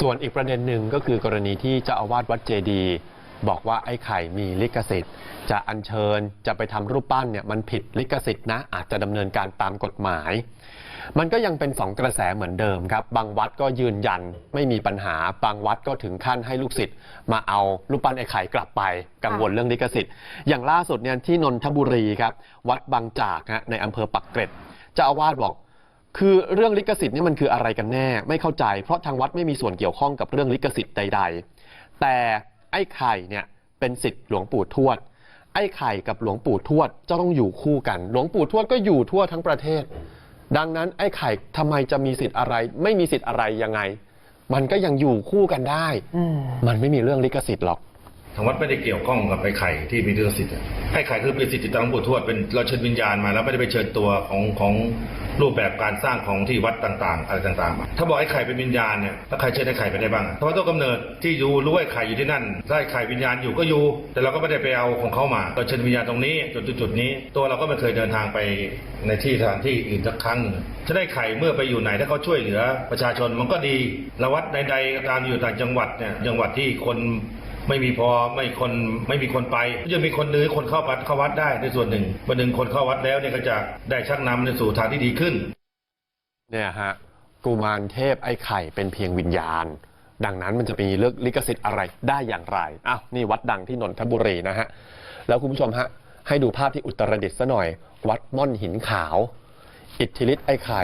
ส่วนอีกประเด็นหนึ่งก็คือกรณีที่เจ้าอาวาสวัดเจดีบอกว่าไอ้ไข่มีลิขสิทธิ์ จะอัญเชิญจะไปทำรูปปั้นเนี่ยมันผิดลิขสิทธิ์นะอาจจะดำเนินการตามกฎหมาย มันก็ยังเป็นสองกระแสเหมือนเดิมครับ บางวัดก็ยืนยันไม่มีปัญหา บางวัดก็ถึงขั้นให้ลูกศิษย์มาเอารูปปั้นไอ้ไข่กลับไป กังวลเรื่องลิขสิทธิ์ อย่างล่าสุดเนี่ยที่นนทบุรีครับ วัดบางจากฮะในอำเภอปักเกร็ดเจ้าอาวาสบอก คือเรื่องลิขสิทธิ์นี่มันคืออะไรกันแน่ ไม่เข้าใจ เพราะทางวัดไม่มีส่วนเกี่ยวข้องกับเรื่องลิขสิทธิ์ใด ๆ แต่ไอ้ไข่เนี่ยเป็นสิทธิ์หลวงปู่ทวด ไอ้ไข่กับหลวงปู่ทวดจะต้องอยู่คู่กัน หลวงปู่ทวดก็อยู่ทั่วทั้งประเทศ ดังนั้นไอ้ไข่ทำไมจะมีสิทธิ์อะไร ไม่มีสิทธิ์อะไรยังไง มันก็ยังอยู่คู่กันได้อืมมันไม่มีเรื่องลิขสิทธิ์หรอก ทางวัดไม่ได้เกี่ยวข้องกับไอ้ไข่ที่มีลิขสิทธิ์ไอ้ไข่คือเป็นสิทธิตามหลวงปู่ทวดเป็นเราเชิญวิญญาณมาแล้วไม่ได้ไปเชิญตัวของของรูปแบบการสร้างของที่วัดต่างๆ อะไรต่างๆมาถ้าบอกไอ้ไข่เป็นวิญญาณเนี่ยแล้วใครเชิญไอ้ไข่ไปได้บ้างเพราะว่าต้นกำเนิดที่อยู่รู้ว่าไอ้ไข่อยู่ที่นั่นถ้าไอ้ไข่วิญญาณอยู่ก็อยู่ แต่เราก็ไม่ได้ไปเอาของเขามาเราเชิญวิญญาณตรงนี้จุดจุดๆนี้ ตัวเราก็ไม่เคยเดินทางไปในที่สถานที่อื่นสักครั้งหนึ่งถ้าได้ไข่เมื่อไปอยู่ไหนถ้าเขาช่วยเหลือประชาชนมันก็ดีล้ววัดใดๆก็ตามอยู่ต่างจังหวัดเนี่ยจังหวัดที่คน ไม่มีพอไม่คนไม่มีคนไปก็จะมีคนนึงคนเข้าวัดเข้าวัดได้ในส่วนหนึ่งวันหนึ่งคนเข้าวัดแล้วเนี่ยก็จะได้ชักนำในสู่ทางที่ดีขึ้น เนี่ยฮะกุมารเทพไอ้ไข่เป็นเพียงวิญญาณ ดังนั้นมันจะมีเลือกลิขสิทธิ์อะไรได้อย่างไรอ้าวนี่วัดดังที่นนทบุรีนะฮะแล้วคุณผู้ชมฮะให้ดูภาพที่อุตรดิตถ์ซะหน่อย วัดม่อนหินขาว อิทธิฤทธิ์ไอ้ไข่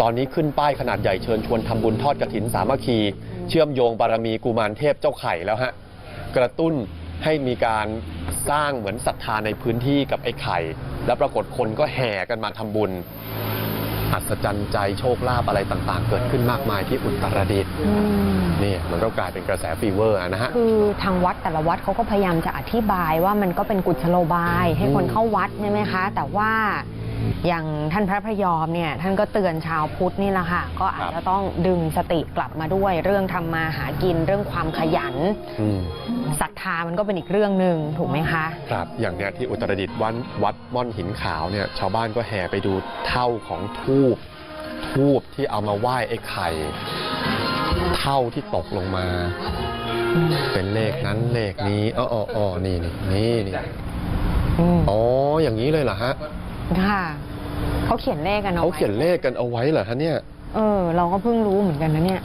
ตอนนี้ขึ้นป้ายขนาดใหญ่เชิญชวนทำบุญทอดกระถินสามัคคี เชื่อมโยงบารมีกุมารเทพเจ้าไข่แล้วฮะ กระตุ้นให้มีการสร้างเหมือนศรัทธาในพื้นที่กับไอ้ไข่ แล้วปรากฏคนก็แห่กันมาทำบุญ อัศจรรย์ใจโชคลาภอะไรต่างๆ เกิดขึ้นมากมายที่อุตรดิตถ์อืมนี่มันก็กลายเป็นกระแสฟีเวอร์อะนะฮะ คือทางวัดแต่ละวัดเขาก็พยายามจะอธิบายว่ามันก็เป็นกุศโลบายให้คนเข้าวัดใช่ไหมคะ แต่ว่า อย่างท่านพระพยอมเนี่ยท่านก็เตือนชาวพุทธนี่แหละค่ะ ก็อาจจะต้องดึงสติกลับมาด้วย เรื่องทำมาหากินเรื่องความขยันอืมศรัทธามันก็เป็นอีกเรื่องหนึ่งถูกไหมคะ ครับอย่างเนี้ยที่อุตรดิตถ์วัดวัดม่อนหินขาวเนี่ยชาวบ้านก็แห่ไปดูเท่าของทูบทูบที่เอามาไหว้ไอ้ไข่เท่าที่ตกลงมา เป็นเลขนั้นเลขนี้อ๋ออ๋ออ๋อนี่นี่นี่นี่อืมอ๋ออย่างนี้เลยเหรอฮะ ค่ะเขาเขียนเลขกันเอาเขาไว้เขียนเลขกันเอาไว้เหรอฮะเนี่ย เออ เราก็เพิ่งรู้เหมือนกันนะเนี่ย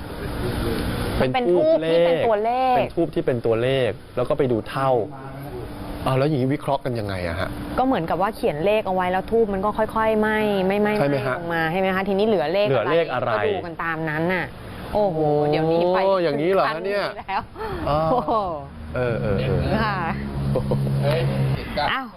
เป็นทูบที่เป็นตัวเลข เป็นทูบที่เป็นตัวเลข แล้วก็ไปดูเท่าอ้าวแล้วอย่างนี้วิเคราะห์กันยังไงอะฮะ ก็เหมือนกับว่าเขียนเลขเอาไว้แล้วทูบมันก็ค่อยๆไหม้ไม่ไหม้ใช่ไหมไหม้ฮะลงมาใช่ไหมคะทีนี้เหลือเลขเหลือเลขอะไร ก็ดูกันตามนั้นน่ะ โอ้โห เดี๋ยวนี้ไปโอ้อย่างนี้เหรอฮะเนี่ยขั้แล้วอ๋อโอ้โหเออเออเออค่ะอ้าว